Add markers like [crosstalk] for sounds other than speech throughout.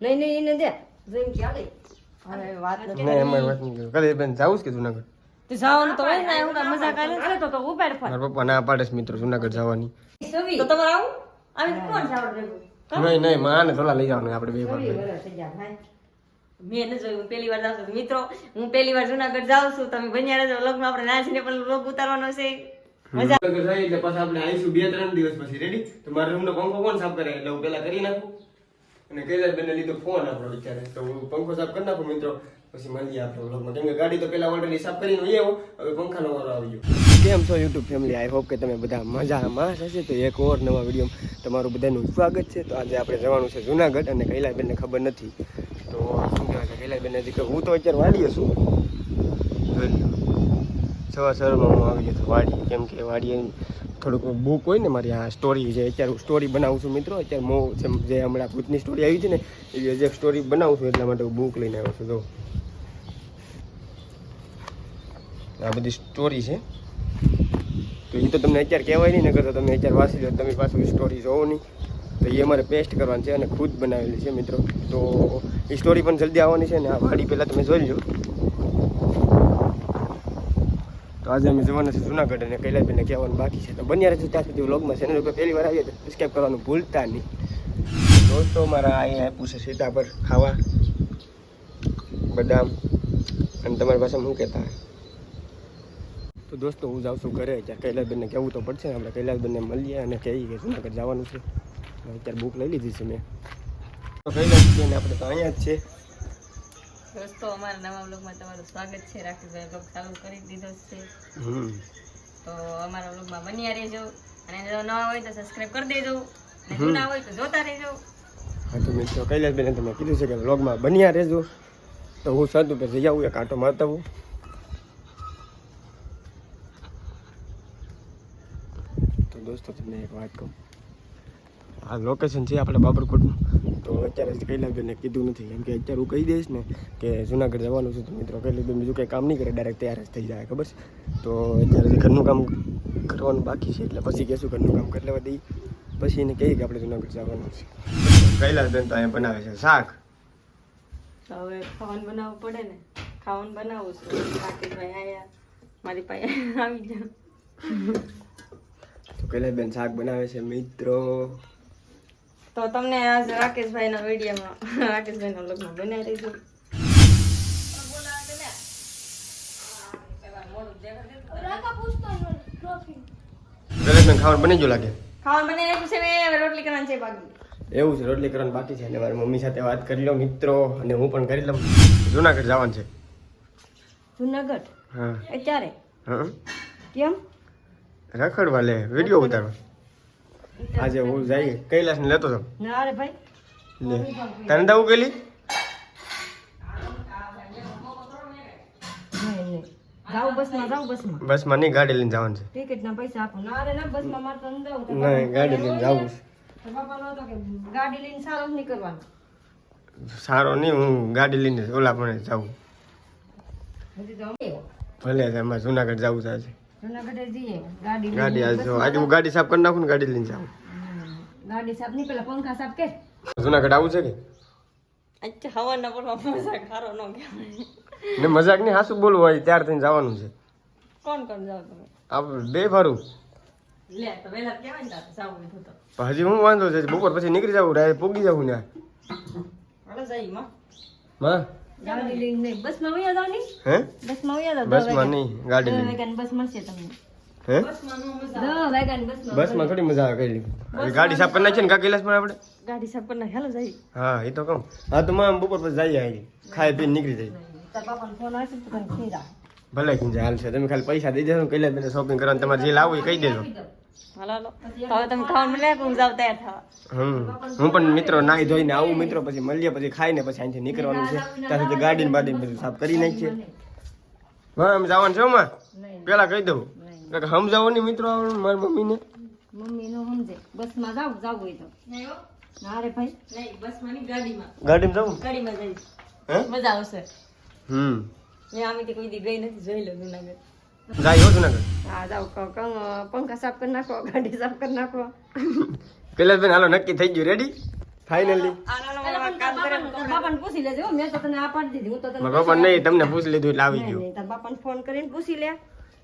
નહીં નહીં એને દે. જોઈને ક્યાં ગઈ હવે વાત નથી. નહીં એમાં વાત નહીં કાલે બેન જાવું કે જુનાગઢ? તે જવાનું તો હોય ને હું મજા કરે તો તો ઉપાડ ફોન. મારા પપ્પા ના પાડે મિત્રો જુનાગઢ જવાની. તો તમારે આવું? આવી કોણ જાવડ નહીં નહીં માને થોડા લઈ જવાનું આપણે બે ભાઈ વરસ થઈ ગયા ભાઈ. મેં ન જોયું પહેલી વાર જાઉં મિત્રો હું પહેલી વાર જુનાગઢ જાઉં છું. તમે બન્યા રહેજો લગ્ન આપણે નાચીને પણ વ્લોગ ઉતારવાનો છે. મજા. એટલે પાછા આપણે આવીશું બે ત્રણ દિવસ પછી. રેડી તો મારા રૂમનો પંખો કોણ સાફ કરે? એટલે હું પેલા કરી નાખું. અને કૈલાસ બેનને લીધો ફોન આપણો વિચારે તો હું પંખો સાફ કરી નાખું મિત્રો. પછી મળીએ આપણે વ્લોગમાં. કેમ કે ગાડી તો પેલા ઓલરેડી સાફ કરીને હોઈએ આવ્યો હવે પંખાનો વારો આવી ગયો. કેમ છો યુટ્યુબ ફેમિલી આઈ હોપ કે તમે બધા મજામાં હશે. તો એક ઓર નવા વીડિયો તમારું બધાનું સ્વાગત છે. તો આજે આપણે જવાનું છે જુનાગઢ અને કૈલાસબેનને ખબર નથી. તો શું કહેવાય છે? કૈલાસબેનને હજી હું તો અત્યારે વાડીએ છું. જોઈ સવાર સવારમાં હું આવી ગયો વાડી કેમ કે વાડીએ થોડુંક બુક હોય ને મારી આ સ્ટોરી છે અત્યારે હું સ્ટોરી બનાવું છું મિત્રો, અત્યારે મો જે હમણાં ભૂતની સ્ટોરી આવી છે ને, એ જે સ્ટોરી બનાવું છું એટલા માટે હું બુક લઈને આવ્યો છું, જો. આ બધી સ્ટોરી છે. તો એ તો તમને અત્યારે કહેવાય નહીં નગર તો તમે અત્યારે વાંચી લો, તમે પાછું સ્ટોરી જોવો નહીં. તો એ અમારે પેસ્ટ કરવાની છે અને ખુદ બનાવેલી છે મિત્રો. તો એ સ્ટોરી પણ જલ્દી આવવાની છે ને, આ વાડી પહેલાં તમે જોઈ લો તો આજે અમે જવાના છે જુનાગઢ અને કૈલાસભાઈને કહેવાનું બાકી છે. તો બન્યા રહેજો ત્યાં સુધી વ્લોગમાં ચેનલ ઉપર પહેલી વાર આવીએ તો સબસ્ક્રાઈબ કરવાનું ભૂલતા નહીં. દોસ્તો, મારા અહીંયા આપ્યું છે સીતા પર ખાવા. બદામ. અને તમારી પાસે શું કહેતા તો દોસ્તો, હું જાઉં છું ઘરે. ત્યાં કૈલાસબેનને કહેવું તો પડશે આપણે કૈલાસબેનને મળીએ અને કહીએ કે જુનાગઢ જવાનું છે. અત્યારે બુક લઈ લીધી છે મેં. કૈલાસબેન આપણે તો અહીંયા જ છે દોસ્તો અમારા નવા બ્લોગમાં તમારું સ્વાગત છે રાખીભાઈ બ્લોગ ચાલુ કરી દીધો છે તો અમારા બ્લોગમાં બન્યા રહેજો અને જો નવા હોય તો સબસ્ક્રાઇબ કરી દેજો અને જૂના હોય તો જોતા રહેજો હા તો મિત્રો કૈલાસબેને તમે કીધું છે કે બ્લોગમાં બન્યા રહેજો તો હું સાદું કે જઈ આવું એક આંટો મારતા હું તો દોસ્તો તમને એક વાત કહું આ લોકેશન છે આપણે બાબરકોટનું. તો અત્યારે જ કૈલાસબેને કીધું નથી. કેમ કે અત્યારે હું કહી દઈશ ને કે જુનાગઢ જવાનું છે તો મિત્રો કૈલાસબેન બીજું કંઈ કામ નહીં કરે. ડાયરેક્ટ તૈયાર જ થઈ જાય ખબર છે? તો અત્યારે ઘરનું કામ કરવાનું બાકી છે એટલે પછી કહેશું ઘરનું કામ કરી લેવા દઈએ. પછી એને કહીએ કે આપણે જુનાગઢ જવાનું છે. કૈલાસબેન તો અહીંયા બનાવે છે શાક. હવે ખાવાનું બનાવવું પડે ને. ખાવાનું બનાવવું છે. રાકેશભાઈ આયા. મારી પાસે આવી તો કૈલાસબેન શાક બનાવે છે મિત્રો. તો તમને આજ રાકેશભાઈના વિડીયોમાં રાકેશભાઈના વ્લોગમાં બનાવી દઈશું કૈલાસબેન ખાવાનું બની ગયું લાગે? ખાવાનું બનાવી નાખ્યું છે મેં રોટલી કરવાની છે બાકી. એવું છે રોટલી કરવાનું બાકી છે. અને મારી મમ્મી સાથે વાત કરી લો મિત્રો અને હું પણ કરી લઉં. જુનાગઢ જવાનું છે. જુનાગઢ? હા. અત્યારે? હા. કેમ? રખડવા લે વીડિયો ઉતારવા. આજે હું જઈએ લેતો જાઉં. ના રે ભાઈ. લે. તને દઉં કેલી બસમાં નહીં ગાડી લઈને જવાનું છે. ટિકિટના પૈસા આપો. ના રે ના મારે તો ગાડી લઈને જવું છે. બાપા નો તો કે ગાડી લઈને સારો નહીં કરવાનો સારો નહીં હું ગાડી લઈને ઓલા પણ જાઉં. ભલે છે એમાં જુનાગઢ જવું છે આજે. જુનાગઢે જઈએ ગાડી આજે હું ગાડી સાફ કરી નાખું ને ગાડી લઈને જાઉં. ગાડી સાફ નહીં પેલા પંખા સાફ કે. જુનાગઢ આવું છે કે? અચ્છા હવાના પડવા મજા ખારો ન કહેવાય. ને મજાક નહીં હાસું બોલવું હોય ત્યાર થઈને જવાનું છે. કોણ કોણ જાવ તમે? આપણે બે ફરું. લે તો વહેલા કહેવાય ને તારે જાવું તો હજી હું વાંધો છે બપોર પછી નીકળી જવું રાય પૂગી જવું ને હાલો જઈ માં માં બસમાં વયા જાવ હે? બસમાં વયા જાવ બસમાં નહીં ગાડી લઈને. વાગ્યાની બસ મળશે તમને. હે? બસમાં બસમાં. થોડી મજા આવે કઈ ગાડી સાફ કરી નાખીએ ને કા કૈલાસ પર આપણે? ગાડી સાફ કરી નાખ હાલો જઈ હા એ તો કહું. હા તો માં બપોર પછી જઈએ આવી ખાઈ પીને નીકળી જઈએ. ભલે હાલ છે. તમે ખાલી પૈસા દઈ દેજો બેને શોપિંગ કરવાનું તમારે જે લાવવું એ કહી દેજો. હાલો હાલો. હવે તમે ખાવાનું બનાવ્યા હું જાવ તૈયાર થવા. હમ. હું પણ મિત્રો નાહી ધોઈને આવું મિત્રો પછી મળીએ પછી ખાઈને પછી અહીંથી નીકળવાનું છે. ત્યાં સુધી ગાડીને બાડીને બધું સાફ કરી નાખીએ. હા એમ જવાનું છે માં પેલા કહી દઉં. કે સમજાવો નહીં મિત્રો મારી મમ્મીને. મમ્મી નો સમજે. બસમાં જાવ જાવ હોય તો. ના ભાઈ. નહીં બસમાં નહીં ગાડીમાં. ગાડીમાં જવું ગાડીમાં જઈશ. મજા આવશે. હમ. મેં આમ કોઈ દી ગઈ નથી જોઈ લો જુનાગઢ. જાય હો જુનાગઢ હા જાવ ક- ક- પંખા સાફ કરી નાખો ગાડી સાફ કરી નાખો કૈલાસભાઈ હાલો નક્કી થઈ ગયું રેડી ફાઇનલી બાપાને પૂછી લેજે મેં તો તને આ પાડી દીધી હું તો તને મારા નહીં તમને પૂછી લીધું એટલે આવી નહીં, ગયું તારા બાપાને ફોન કરીને પૂછી લે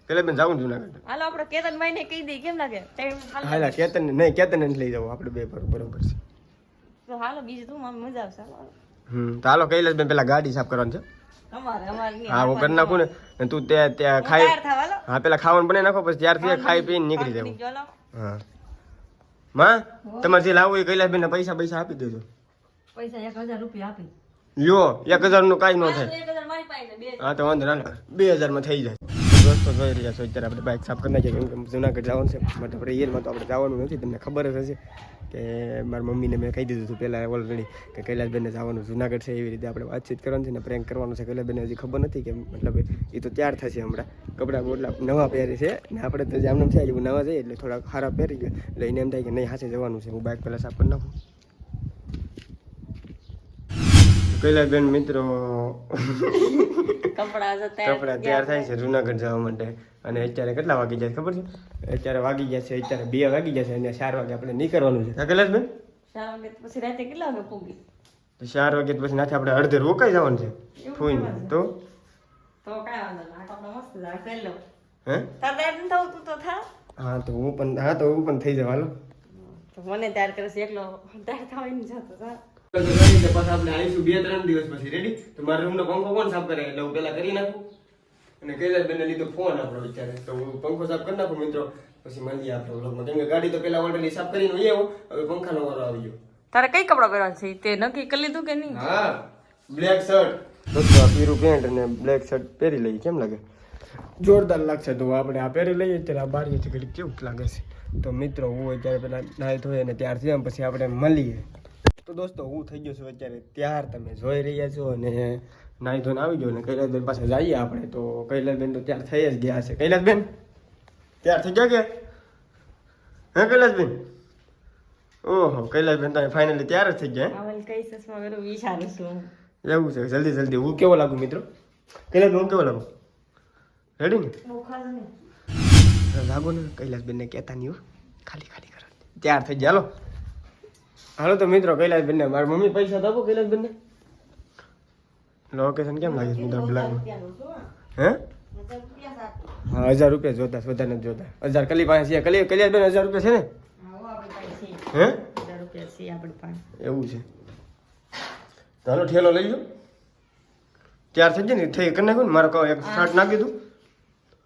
પેલા બેન જાવું જુનાગઢ હાલો આપણે કેતનભાઈ ને કહી દઈએ કેમ લાગે હાલા કેતન નહીં કેતન લઈ જાવ આપણે બે પર બરોબર છે તો હાલો બીજું તું મજા આવશે. હમ. તો હાલો કૈલાસ બેન પેલા ગાડી સાફ કરવાની છે. હા હું કરી નાખું ને. તું ત્યાં ત્યાં ખાઈ. હા પેલા ખાવાનું બનાવી નાખો પછી ત્યારથી ખાઈ પીને નીકળી જવું હા. માં તમારે જે લાવવું એ કૈલાસ બેન પૈસા પૈસા આપી દેજો. પૈસા એક હજાર રૂપિયા આપી. લ્યો એક હજારનું કાંઈ ન થાય. હા તો વાંધો ના. બે હજારમાં થઈ જાય. દોસ્તો જોઈ રહ્યા છો, અત્યારે આપણે બાઇક સાફ કરી નાખીએ કેમ કે જુનાગઢ જવાનું છે, બટ આપણે ઈયરમાં તો આપણે જવાનું નથી, તમને ખબર જ હશે કે મારી મમ્મીને મેં કહી દીધું હતું પહેલાં ઓલરેડી કે કૈલાસબેનને જવાનું જુનાગઢ છે, એવી રીતે આપણે વાતચીત કરવાની છે ને પ્રેન્ક કરવાનું છે. કૈલાસબેનને હજી ખબર નથી કે મતલબ એ તો તૈયાર થશે હમણાં. કપડાં બોટલા નવા પહેરી છે ને આપણે તો જામનામ છે એવું નવા જઈએ એટલે થોડા ખરાબ પહેરી ગયા. એટલે એને એમ થાય કે નહીં, હાથે જવાનું છે, હું બાઇક પહેલાં સાફ કરી નાખું. કૈલાસબેન મિત્રો કપડા તૈયાર થાય છે જુનાગઢ જવા માટે. અને અત્યારે કેટલા વાગી જાય ખબર છે? અત્યારે વાગી ગયા છે અત્યારે બે વાગી ગયા છે અને ચાર વાગે આપણે નીકળવાનું છે. કલાસ બેન? ચાર વાગે પછી રાતે કેટલા વાગે પૂગી? તો ચાર વાગે પછી નાથી આપણે અડધે રોકાઈ જવાનું છે. ફૂઈને. તો? તો કાંઈ વાંધો મસ્ત. હે? તારે તૈયાર થવું તું તો થા. હા તો હું પણ હા તો હું પણ થઈ જવાનું મને તૈયાર કરે છે એકલો તૈયાર થવાય જતો પછી આપણે આવીશું બે ત્રણ દિવસ પછી. રેડી તો મારા રૂમનો પંખો કોણ સાફ કરે? એટલે હું પેલા કરી નાખું. અને કૈલાસ બેનને લીધો ફોન આપણો વિચારે. તો હું પંખો સાફ કરી નાખું મિત્રો. પછી મળીએ આપણે વ્લોગમાં કેમ કે ગાડી તો પેલા ઓલરેડી સાફ કરીને હવે પંખાનો વારો આવી ગયો. તારે કઈ કપડા પહેરવા છે? તે નક્કી કરી લીધું કે નહીં? હા. બ્લેક શર્ટ દોસ્તો આ પીરું પેન્ટ અને બ્લેક શર્ટ પહેરી લઈએ. કેમ લાગે? જોરદાર લાગશે. તો આપણે આ પહેરી લઈએ. ત્યારે આ બારીથી ઘડી કેવું લાગે છે? તો મિત્રો હું અત્યારે પેલા નાહી ધોઈએ અને ત્યારથી આમ પછી આપણે મળીએ. તો દોસ્તો હું થઈ ગયો છું અત્યારે ત્યાર. તમે જોઈ રહ્યા છો અને નાહી ધોન આવી ગયો ને કૈલાસબેન પાસે જઈએ આપણે. તો કૈલાસબેન તો ત્યાર થઈ જ ગયા છે. કૈલાસબેન ત્યાર થઈ ગયા કે? હે કૈલાસબેન? ઓહો કૈલાસબેન તમે ફાઇનલી ત્યાર જ થઈ ગયા એવું છે જલ્દી જલ્દી. હું કેવો લાગુ મિત્રો? કૈલાસબેન હું કેવો લાગુ? રેડી ને? લાગો ને કૈલાસબેન ને કહેતા નહીં હો. ખાલી ખાલી કરો. ત્યાર થઈ ગયા હાલો. હાલો તો મિત્રો કૈલાસબેન ને મારી મમ્મી પૈસા તો આપો કૈલાસબેન ને લોકેશન કેમ લાગે છે? મિત્રો બ્લાક હે? હા હજાર રૂપિયા જોતા બધા નથી જોતા. હજાર કલી પાસે છે. કલી બેન હજાર રૂપિયા છે ને? હે એવું છે. ચાલો હાલો ઠેલો લઈ લો ત્યાર થઈ જાય ને થઈ કરી નાખ્યું ને મારે કહો એક શર્ટ નાખી દઉં.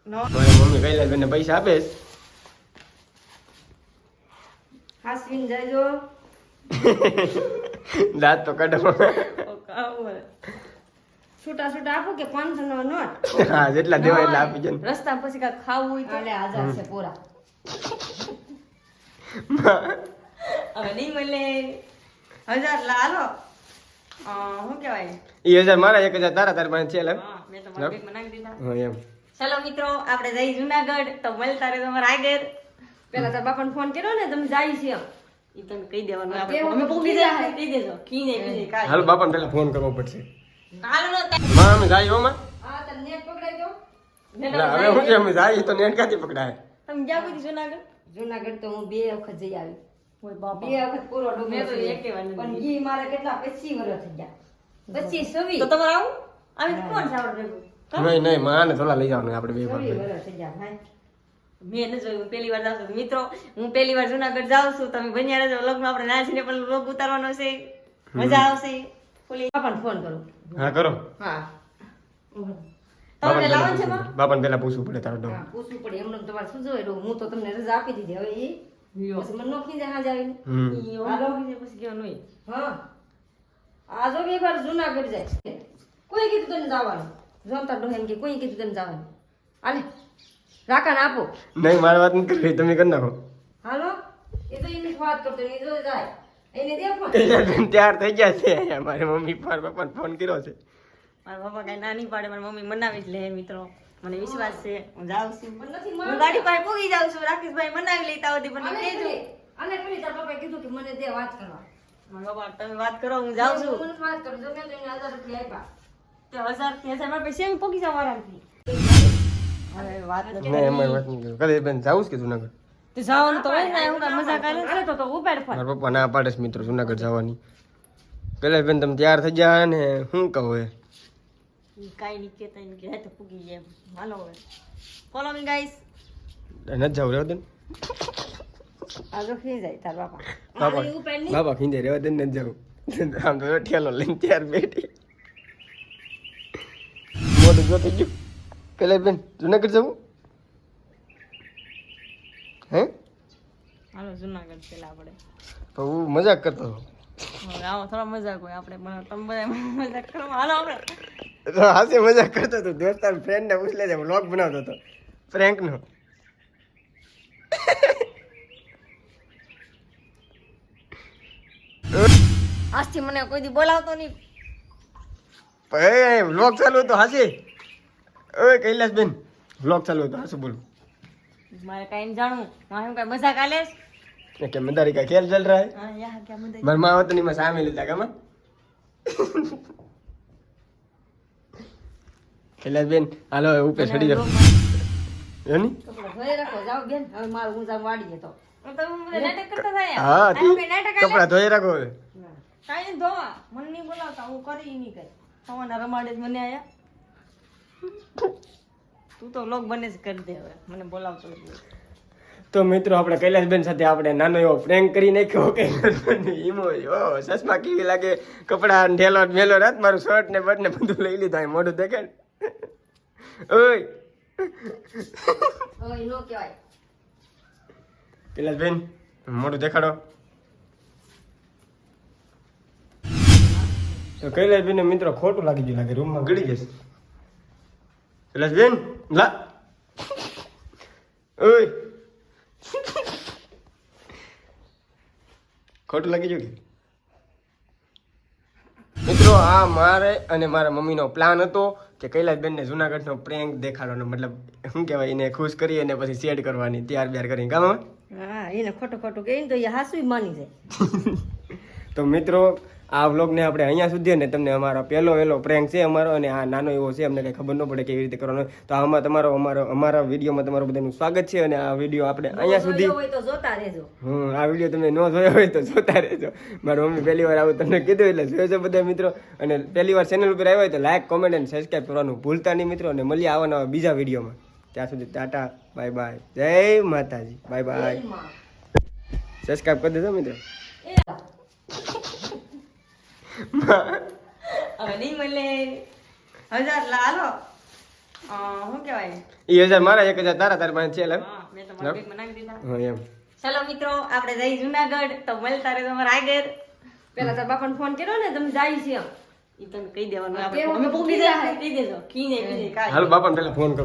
મારી મમ્મી કૈલાસબેન ને પૈસા આપે. હાસવીને જજો. [laughs] દાંત તો કાઢો. છૂટા છૂટા આપો કે પાંચસો નો નોટ? હા જેટલા દેવા એટલા આપી જન રસ્તા પછી કાંઈક ખાવું હોય તો. આઝાદ છે પૂરા. [laughs] હવે નહીં મળે. હજાર લા હાલો. શું કહેવાય? એ હજાર મારા એક હજાર તારા તારા પાસે છે લે. મેં તો મારા નાખી દીધા. હા એમ. ચાલો મિત્રો આપણે જઈ જુનાગઢ. તો મળતા રહે તમારા આગળ. પેલા તારા બાપાને ફોન કર્યો ને તમે જાય છે. તમે કહી દેવાનું આપણે અમે પૂગી પૂગી જાય. કહી દેજો. કીને બીજે કાંઈ હાલ બાપાને પહેલા ફોન કરવો પડશે. નો માં અમે જાય હો હા તારે નેટ પકડાઈ દો. હવે હું છે અમે જાય તો નેટ કાથી પકડાય? તમે જ્યાં બધી જુનાગઢ. જુનાગઢ તો હું બે વખત જઈ આવી. બે વખત પૂરો ડુંગર તો ફરી. એકે વાર નથી પણ ઈ મારે કેટલા પચીસ વર્ષ થઈ ગયા. પચીસ છવ્વીસ. તો તમારે આવું? આવી તો કોણ છે આપણે નહીં નહીં માં થોડા લઈ જવાનું આપણે બે વખત. ભાઈ વર્ષ થઈ ગયા ભાઈ મેં ન જોયું હું પહેલી વાર જાઉં છું. મિત્રો હું પહેલી વાર જુનાગઢ જાઉં છું. તમે બન્યા રહેજો લગ્ન આપણે નાચીને પણ વ્લોગ ઉતારવાનો છે. મજા આવશે. ફૂલી બાપાને ફોન કરો. હા કરો. હા. તમને લાવવાનું છે બાપાને પેલા પૂછવું પડે તારો ડો પૂછવું પડે. એમને તમારે શું જોઈએ હું તો તમને રજા આપી દીધી હવે એ પછી મને નોખી જાય હાજ આવીને. પછી ગયો નહીં. હા. આ જો એક વાર જુનાગઢ જાય. કોઈ કીધું તને જવાનું? જમતા ડોહેન કે કોઈ કીધું તને જવાનું? હાલે. રાકાને આપો. નહીં મારી વાત નથી કરવી તમે કરી નાખો. હાલો? એ તો એની વાત કરતો એ તો જાય. એને દે ફોન તૈયાર થઈ ગયા છે મારી મમ્મી પર પપ્પાને ફોન કર્યો છે. મારા પપ્પા કઈ ના નહીં પાડે મારી મમ્મી મનાવી જ લે મિત્રો. મને વિશ્વાસ છે. હું જાઉં છું. હું ગાડી પાસે પૂગી જાઉં છું. રાકેશભાઈ મનાવી લેતા હતી પણ કહેજો પેલી- તારા પપ્પાએ કીધું કે મને દે વાત કરવા. મારા પપ્પા તમે વાત કરો હું જાઉં છું. મને વાત કરો. જો મેં તો એને હજાર રૂપિયા આપ્યા. તો હજારથી હજાર મારા પૈસા પૂગી જાવ આરામથી? હવે વાત નહીં અમારી વાત બેન જાવું છે કે જુનાગઢ? તે જવાનું તો હોય ને હું મજા કરે તો તો ઉપાડ ફોન. મારા પપ્પા ના પાડે છે મિત્રો જુનાગઢ જવાની. પેલા બેન તમે તૈયાર થઈ ગયા ને શું કહો એ. કાંઈ નહીં કહેતા નહીં કે તો પૂગી જાય હાલો હવે. ફોલો મી ગાઈસ નથી જાવ રહેવા દેન ને. આ જો ખી જાય તાર બાપા. બાપા ને જાવ આમ તો ઠેલો લઈને તૈયાર બેઠી. થઈ ગયું. પેલા બેન જુનાગઢ જવું? હે? હાલો જુનાગઢ પેલા આપણે. તો હું મજાક કરતો આવો થોડા મજાક હોય આપણે તમે બધા મજાક કરો. હાલો આપણે. હાસે મજાક કરતો હતો. દોસ્તાર ફ્રેન્ડ ને પૂછ લેજે વ્લોગ બનાવતો હતો. ફ્રેન્ક નો. આજથી મને કોઈ દી બોલાવતો નહીં. વ્લોગ ચાલુ હતો હાસે ઓય કૈલાસ બેન વ્લોગ ચાલુ હતો હાસુ બોલું. મારે કાંઈ જાણવું. મારે શું મજા કાલેસ કે મદારી કા ખેલ ચલ રહા હે? હા યા કે મજાક મારા માં વતની માં સામે લીધા કામાં કૈલાસ બેન હાલો ઉપર ચડી જાવ એની કપડાં ધોઈ રાખો જાઓ બેન. હવે મારું હું જાઉં વાડીએ તો. નાટક કરતા થાય? હા કઈ કપડા ધોઈ રાખો હવે. કાંઈ ધોવા. મન નહીં બોલાવતા હું કરી નહીં કઈ થવાના રમાડે જ મને આયા. તું તો લોક બને જ કરી દે હવે. મને બોલાવતો જ તો મિત્રો આપણે કૈલાસબેન સાથે આપણે નાનો એવો પ્રેન્ક કરી નાખ્યો. કે ઈમો ઓ ચશ્મા કેવી લાગે? કપડા ઢેલો મેલો રાત મારું શર્ટ ને બટ ને બધું લઈ લીધા. મોઢું દેખે ઓય. ઓય નો કહેવાય. કૈલાસબેન મોઢું દેખાડો. તો કૈલાસબેન મિત્રો ખોટું લાગી ગયું લાગે રૂમમાં ગળી જશે કૈલાસબેન la. ઓય ખોટું લાગી ગયું કે? મિત્રો આ મારે અને મારા મમ્મીનો પ્લાન હતો કે કૈલાસબેનને જુનાગઢનો પ્રેન્ક દેખાડવાનો. મતલબ શું કહેવાય એને ખુશ કરી અને પછી સેડ કરવાની ત્યાર બ્યાર કરીને. ગામમાં હા? એને ખોટું ખોટું કહીને તો એ હાસુય માની જાય. [laughs] તો મિત્રો આ વ્લોગને આપણે અહીંયા સુધી અને તમને અમારો પહેલો વહેલો પ્રેન્ક છે અમારો અને આ નાનો એવો છે અમને કંઈ ખબર ન પડે કેવી રીતે કરવાનો તો આમાં તમારો અમારો અમારા વિડીયોમાં તમારું બધાનું સ્વાગત છે અને આ વીડિયો આપણે અહીંયા સુધી હમ આ વીડિયો તમે ન જોયો હોય તો જોતા રહેજો. મારી મમ્મી પહેલી વાર આવું તમને કીધું એટલે જોયો છો બધા મિત્રો. અને પહેલી વાર ચેનલ ઉપર આવ્યો હોય તો લાઈક કોમેન્ટ અને સબસ્ક્રાઈબ કરવાનું ભૂલતા નહીં મિત્રો. અને મળીએ આવવાના બીજા વિડીયોમાં. ત્યાં સુધી ટાટા બાય બાય જય માતાજી. Bye bye. સબસ્ક્રાઈબ કરી દેજો મિત્રો. [laughs] હવે નહીં મળે. હજાર લાલો હાલો. અ, શું કહેવાય? એ હજાર મારા એક હજાર તારા તારા પાસે છે લે. મેં તો બેગમાં નાખી દીધા. એમ. ચાલો મિત્રો આપણે જઈ જુનાગઢ. તો મળતા રહે તમારા આગળ. પેલા તાર બાપાને ફોન કર્યો ને તમે જાય છે એમ. તમે કહી દેવાનું. આપણે અમે જાય. કહી દેજો. હાલો બાપાને ફોન કરો.